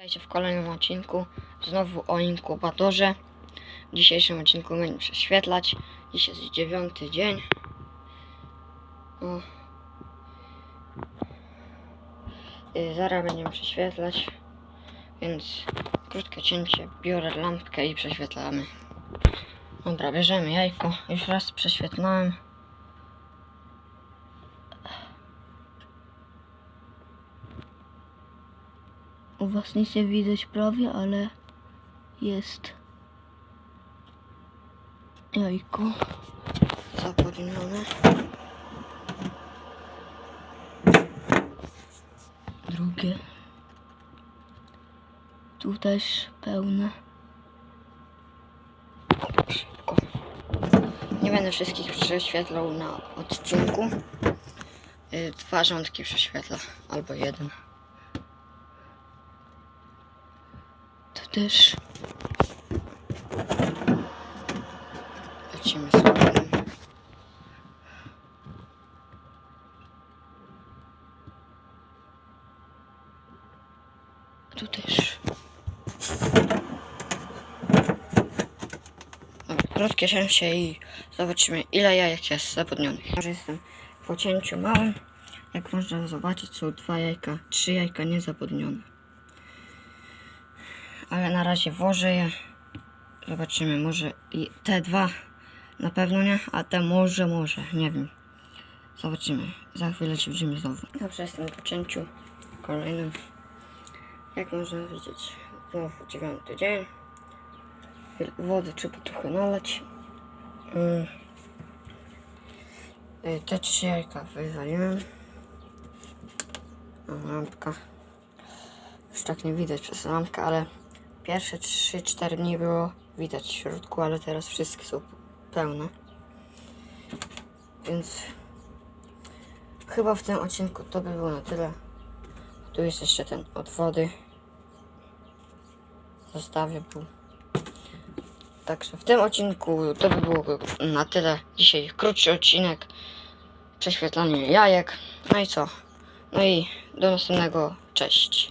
Witajcie w kolejnym odcinku. Znowu o inkubatorze. W dzisiejszym odcinku będziemy prześwietlać. Dziś jest dziewiąty dzień. O. Zaraz będziemy prześwietlać. Więc krótkie cięcie. Biorę lampkę i prześwietlamy. Dobra, bierzemy jajko. Już raz prześwietlałem. U was nic nie widać prawie, ale jest jajko. Zapodnione. Drugie. Tu też pełne. Szybko. Nie będę wszystkich prześwietlał na odcinku. Y, Dwa rządki prześwietla, albo jeden. Tu też. Lecimy z. Tu też. Krótkie cięcie i zobaczymy ile jajek jest zapodnionych. Może jestem po cięciu małym. Jak można zobaczyć są dwa jajka, trzy jajka niezapodnione. Ale na razie włożę je. Zobaczymy, może i te dwa na pewno nie, a te może, może, nie wiem. Zobaczymy. Za chwilę się widzimy znowu. Dobrze, jestem po cięciu kolejnym. Jak można widzieć, znowu dziewiąty dzień. Wody trzeba trochę nalać. Mm. Y, Te trzy jajka wywaliłem. Lampka. Już tak nie widać przez lampkę, ale pierwsze 3-4 dni było widać w środku, ale teraz wszystkie są pełne. Więc chyba w tym odcinku to by było na tyle. Tu jest jeszcze ten od wody. Zostawię pół. Także w tym odcinku to by było na tyle. Dzisiaj krótszy odcinek. Prześwietlanie jajek. No i co? No i do następnego. Cześć.